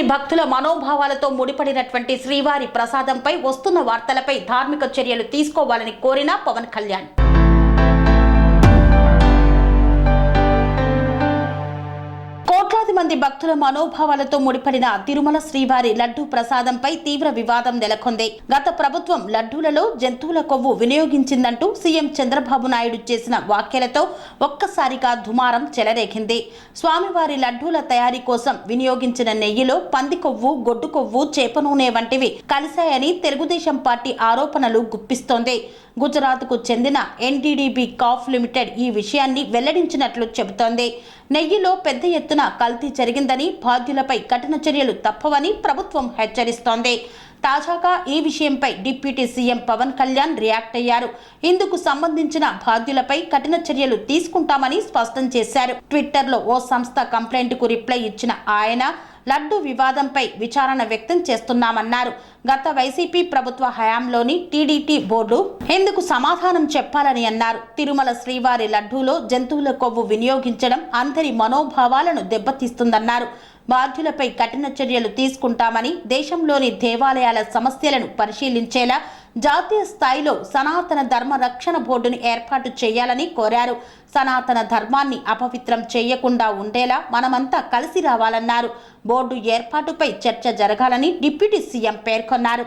మంది భక్తుల మనోభావాలతో ముడిపడినటువంటి శ్రీవారి ప్రసాదంపై వస్తున్న వార్తలపై ధార్మిక చర్యలు తీసుకోవాలని కోరిన పవన్ కళ్యాణ్. మంది భక్తుల మనోభావాలతో ముడిపడిన తిరుమల శ్రీవారి లడ్డూ ప్రసాదంపై తీవ్ర వివాదం నెలకొంది. గత ప్రభుత్వం లడ్డూలలో జంతువుల కొవ్వు వినియోగించిందంటూ సీఎం చంద్రబాబు నాయుడు చేసిన వ్యాఖ్యలతో ఒక్కసారిగా దుమారం చెలరేగింది. స్వామివారి లడ్డూల తయారీ కోసం వినియోగించిన నెయ్యిలో పంది కొవ్వు గొడ్డు కొవ్వు చేప నూనె వంటివి కలిశాయని తెలుగుదేశం పార్టీ ఆరోపణలు గుప్పిస్తోంది. గుజరాత్కు చెందిన ఎన్టీడీబీ కాఫ్ లిమిటెడ్ ఈ విషయాన్ని వెల్లడించినట్లు చెబుతోంది. నెయ్యిలో పెద్ద ఎత్తున కల్తీ జరిగిందని బాధ్యులపై కఠిన చర్యలు తప్పవని ప్రభుత్వం హెచ్చరిస్తోంది. తాజాగా ఈ విషయంపై deputy CM Pawan Kalyan react అయ్యారు. ఇందుకు సంబంధించిన బాధ్యులపై కఠిన చర్యలు తీసుకుంటామని స్పష్టం చేశారు. ట్విట్టర్లో ఓ సంస్థ కంప్లైంట్కు రిప్లై ఇచ్చిన ఆయన లడ్డు వివాదంపై విచారణ వ్యక్తం చేస్తున్నామన్నారు. గత వైసీపీ ప్రభుత్వ హయాంలోని టీడీటీ బోర్డు ఎందుకు సమాధానం చెప్పాలని అన్నారు. తిరుమల శ్రీవారి లడ్డూలో జంతువుల కొవ్వు వినియోగించడం అందరి మనోభావాలను దెబ్బతీస్తుందన్నారు. బాధ్యులపై కఠిన చర్యలు తీసుకుంటామని దేశంలోని దేవాలయాల సమస్యలను పరిశీలించేలా జాతీయ స్థాయిలో సనాతన ధర్మ రక్షణ బోర్డును ఏర్పాటు చేయాలని కోరారు. సనాతన ధర్మాన్ని అపవిత్రం చేయకుండా ఉండేలా మనమంతా కలిసి రావాలన్నారు. బోర్డు ఏర్పాటుపై చర్చ జరగాలని డిప్యూటీ సీఎం పేర్కొన్నారు.